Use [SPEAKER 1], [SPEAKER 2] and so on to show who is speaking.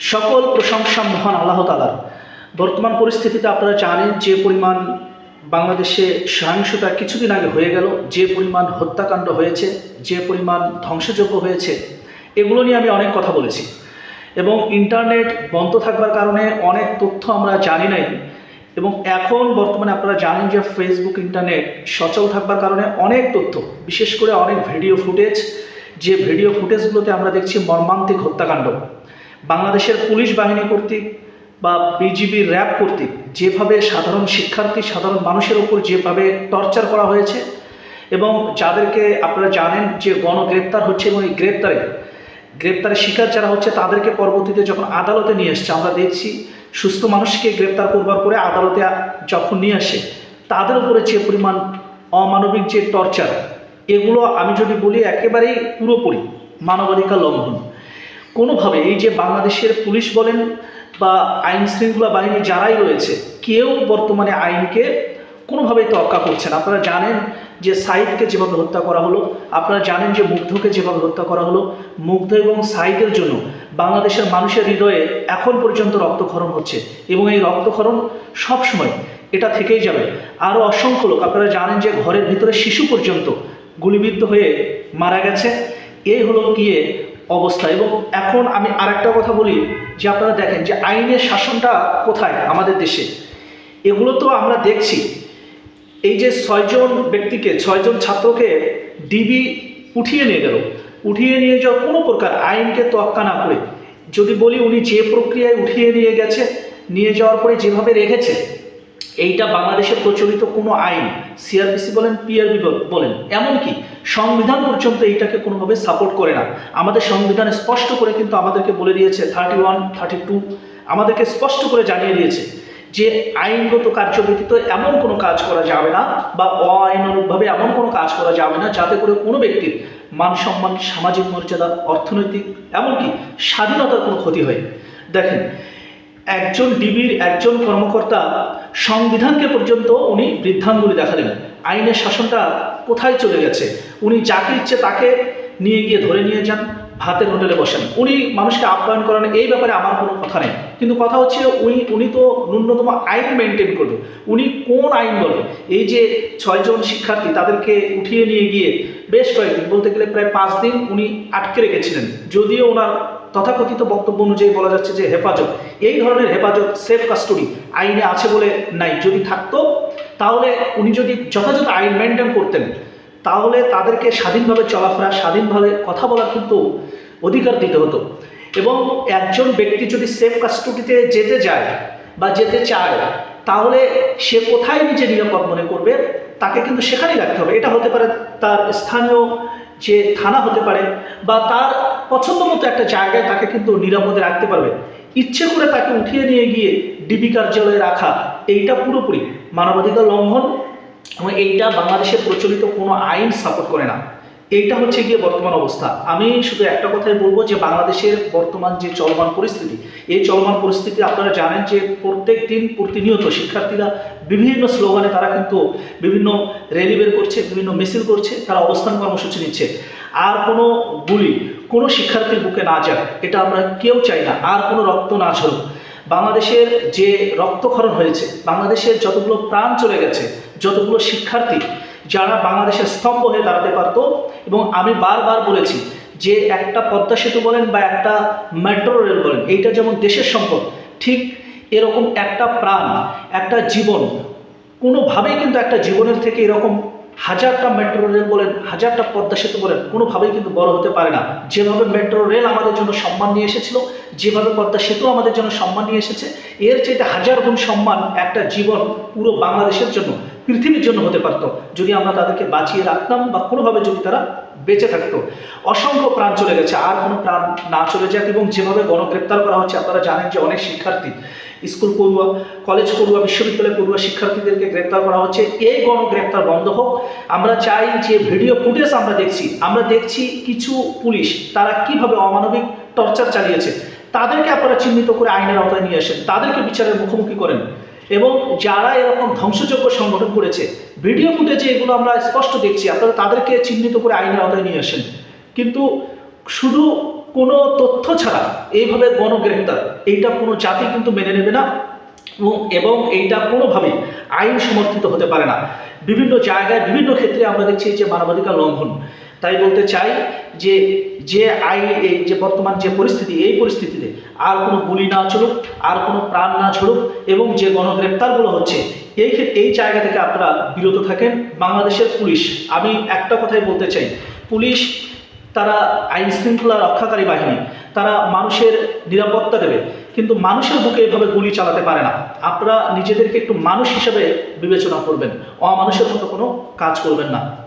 [SPEAKER 1] সকল প্রশংসা মহান আল্লাহ তালার বর্তমান পরিস্থিতিতে আপনারা জানেন যে পরিমাণ বাংলাদেশে সহিংসতা কিছুদিন আগে হয়ে গেল, যে পরিমাণ হত্যাকাণ্ড হয়েছে, যে পরিমাণ ধ্বংসযোগ্য হয়েছে, এগুলো নিয়ে আমি অনেক কথা বলেছি। এবং ইন্টারনেট বন্ধ থাকবার কারণে অনেক তথ্য আমরা জানি নাই। এবং এখন বর্তমানে আপনারা জানেন যে ফেসবুক ইন্টারনেট সচল থাকবার কারণে অনেক তথ্য, বিশেষ করে অনেক ভিডিও ফুটেজ, যে ভিডিও ফুটেজগুলোতে আমরা দেখছি মর্মান্তিক হত্যাকাণ্ড। বাংলাদেশের পুলিশ বাহিনী কর্তৃক বা বিজিবি র্যাব কর্তৃক যেভাবে সাধারণ শিক্ষার্থী, সাধারণ মানুষের উপর যেভাবে টর্চার করা হয়েছে এবং যাদেরকে আপনারা জানেন যে গণগ্রেপ্তার হচ্ছে এবং এই গ্রেপ্তারে, গ্রেপ্তারের শিকার যারা হচ্ছে তাদেরকে পরবর্তীতে যখন আদালতে নিয়ে এসছে আমরা দেখছি সুস্থ মানুষকে গ্রেপ্তার করবার পরে আদালতে যখন নিয়ে আসে, তাদের উপরে যে পরিমাণ অমানবিক যে টর্চার, এগুলো আমি যদি বলি একেবারেই পুরোপুরি মানবাধিকার লঙ্ঘন। কোনোভাবে এই যে বাংলাদেশের পুলিশ বলেন বা আইন শৃঙ্খলা বাহিনী যারাই রয়েছে, কেউ বর্তমানে আইনকে কোনোভাবেই তর্কা করছেন আপনারা জানেন যে সাইদকে যেভাবে হত্যা করা হলো, আপনারা জানেন যে মুগ্ধকে যেভাবে হত্যা করা হলো। মুগ্ধ এবং সাইদের জন্য বাংলাদেশের মানুষের হৃদয়ে এখন পর্যন্ত রক্তক্ষরণ হচ্ছে এবং এই রক্তক্ষরণ সবসময় এটা থেকেই যাবে। আরও অসংখ্য লোক, আপনারা জানেন যে ঘরের ভিতরে শিশু পর্যন্ত গুলিবিদ্ধ হয়ে মারা গেছে। এই হলো গিয়ে অবস্থা। এবং এখন আমি আরেকটা কথা বলি, যে আপনারা দেখেন যে আইনের শাসনটা কোথায়? আমাদের দেশে। এগুলো তো আমরা দেখছি। এই যে ছয়জন ব্যক্তিকে, ছয়জন ছাত্রকে ডিবি উঠিয়ে নিয়ে গেল। উঠিয়ে নিয়ে যাওয়া কোনো প্রকার আইনকে তোয়াক্কা না করে। যদি বলি উনি যে প্রক্রিয়ায় উঠিয়ে নিয়ে গেছে, নিয়ে যাওয়ার পরে যেভাবে রেখেছে, এইটা বাংলাদেশে প্রচলিত কোনো আইন, সিআরপিসি বলেন, পিআরবি বলেন, এমনকি সংবিধান পর্যন্ত এইটাকে কোনোভাবে সাপোর্ট করে না। আমাদের সংবিধান স্পষ্ট করে কিন্তু আমাদেরকে বলে দিয়েছে থার্টি ওয়ান থার্টি টু আমাদেরকে স্পষ্ট করে জানিয়ে দিয়েছে যে আইনগত কার্য ব্যতীত এমন কোনো কাজ করা যাবে না বা অআইনানুগভাবে এমন কোনো কাজ করা যাবে না যাতে করে কোনো ব্যক্তির মান সম্মান, সামাজিক মর্যাদা, অর্থনৈতিক, এমনকি স্বাধীনতার কোনো ক্ষতি হয়। দেখেন, একজন ডিবির একজন কর্মকর্তা সংবিধানকে পর্যন্ত উনি বৃদ্ধাঙ্গুলি দেখালেন আইনের শাসনটা কোথায় চলে গেছে? উনি যাকে ইচ্ছে তাকে নিয়ে গিয়ে ধরে নিয়ে যান, ভাতের হোটেলে বসেন। উনি মানুষকে আপ্যায়ন করেন, এই ব্যাপারে আমার কোনো কথা নেই। কিন্তু কথা হচ্ছে, উনি উনি তো ন্যূনতম আইন মেনটেন করবে। উনি কোন আইন বলে? এই যে ছয়জন শিক্ষার্থী তাদেরকে উঠিয়ে নিয়ে গিয়ে বেশ কয়েকদিন, বলতে গেলে প্রায় পাঁচ দিন উনি আটকে রেখেছিলেন। যদিও ওনার তথাকথিত বক্তব্য অনুযায়ী বলা যাচ্ছে যে হেফাজত। এই ধরনের হেফাজত সেফ কাস্টডি আইনে আছে বলে নাই। যদি থাকতো তাহলে উনি যদি যথাযথ আইন মেনটেন করতেন, তাহলে তাদেরকে স্বাধীনভাবে চলাফেরা, স্বাধীনভাবে কথা বলার কিন্তু অধিকার দিতে হতো। এবং একজন ব্যক্তি যদি সেফ কাস্টডিতে যেতে যায় বা যেতে চায়, তাহলে সে কোথায় নিজে নিরাপদ মনে করবে? তাকে কিন্তু সেখানেই রাখতে হবে। এটা হতে পারে তার স্থানীয় যে থানা হতে পারে বা তার পছন্দ মতো একটা জায়গায় তাকে কিন্তু নিরাপদে রাখতে পারবে। ইচ্ছে করে তাকে উঠিয়ে নিয়ে গিয়ে ডিবি কার্যালয়ে রাখা, এইটা পুরোপুরি মানবাধিকার লঙ্ঘন এবং এইটা বাংলাদেশে প্রচলিত কোনো আইন সাপোর্ট করে না। এইটা হচ্ছে গিয়ে বর্তমান অবস্থা। আমি শুধু একটা কথাই বলব যে বাংলাদেশের বর্তমান যে চলমান পরিস্থিতি, এই চলমান পরিস্থিতি আপনারা জানেন যে প্রত্যেক দিন প্রতিনিয়ত শিক্ষার্থীরা বিভিন্ন স্লোগানে তারা কিন্তু বিভিন্ন র্যালি বের করছে, বিভিন্ন মিছিল করছে, তারা অবস্থান কর্মসূচি নিচ্ছে। আর কোনো গুলি কোনো শিক্ষার্থীর বুকে না যাক, এটা আমরা কেউ চাই না। আর কোনো রক্ত না ঝরুক। বাংলাদেশের যে রক্তক্ষরণ হয়েছে, বাংলাদেশের যতগুলো প্রাণ চলে গেছে, যতগুলো শিক্ষার্থী যারা বাংলাদেশের স্তম্ভ হয়ে দাঁড়াতে পারতো, এবং আমি বারবার বলেছি যে একটা পদ্মা সেতু বলেন বা একটা মেট্রো রেল বলেন, এইটা যেমন দেশের সম্পদ, ঠিক এরকম একটা প্রাণ, একটা জীবন, কোনোভাবেই কিন্তু একটা জীবনের থেকে এরকম হাজারটা মেট্রো রেল বলেন, হাজারটা পদ্মা সেতু বলেন, কোনোভাবেই কিন্তু বড় হতে পারে না। যেভাবে মেট্রো রেল আমাদের জন্য সম্মান নিয়ে এসেছিল, যেভাবে পদ্মা সেতু আমাদের জন্য সম্মান নিয়ে এসেছে, এর চাইতে হাজার গুণ সম্মান একটা জীবন পুরো বাংলাদেশের জন্য। পৃথিবীর জন্য হতে পারত। যদি আমরা তাদেরকে বাঁচিয়ে রাখতাম বা কোনোভাবে যদি তারা বেঁচে থাকতো। অসংখ্য প্রাণ চলে গেছে। আর কোনো প্রাণ না চলে যাক এবং যেভাবে গণগ্রেপ্তার করা হচ্ছে, আপনারা জানেন যে অনেক শিক্ষার্থী, স্কুল পড়ুয়া, কলেজ পড়ুয়া, বিশ্ববিদ্যালয় পড়ুয়া শিক্ষার্থীদেরকে গ্রেপ্তার করা হচ্ছে। এই গণগ্রেপ্তার বন্ধ হোক। আমরা চাই যে ভিডিও ফুটেজ আমরা দেখছি আমরা দেখছি কিছু পুলিশ, তারা কীভাবে অমানবিক টর্চার চালিয়েছে। তাদেরকে আপনারা চিহ্নিত করে আইনের আওতায় নিয়ে আসেন। তাদেরকে বিচারের মুখোমুখি করেন। এবং যারা এরকম ধ্বংসযোগ্য সংগঠন করেছে ভিডিও ফুটেজে এগুলো আমরা স্পষ্ট দেখছি, আপনারা তাদেরকে চিহ্নিত করে আইনের আওতায় নিয়ে আসেন। কিন্তু শুধু কোনো তথ্য ছাড়া এইভাবে গণগ্রেপ্তার এইটা কোনো জাতি কিন্তু মেনে নেবে না এবং এইটা কোনোভাবেই আইন সমর্থিত হতে পারে না। বিভিন্ন জায়গায় বিভিন্ন ক্ষেত্রে আমরা দেখছি যে মানবাধিকার লঙ্ঘন। তাই বলতে চাই যে যে আই এই যে বর্তমান যে পরিস্থিতি, এই পরিস্থিতিতে আর কোনো গুলি না চলুক, আর কোনো প্রাণ না ছড়ুক এবং যে গণগ্রেপ্তারগুলো হচ্ছে, এই এই জায়গা থেকে আপনারা বিরত থাকেন। বাংলাদেশের পুলিশ, আমি একটা কথাই বলতে চাই। পুলিশ, তারা আইন শৃঙ্খলা রক্ষাকারী বাহিনী, তারা মানুষের নিরাপত্তা দেবে। কিন্তু মানুষের বুকে এভাবে গুলি চালাতে পারে না। আপনারা নিজেদেরকে একটু মানুষ হিসেবে বিবেচনা করবেন। অমানুষের মতো কোনো কাজ করবেন না।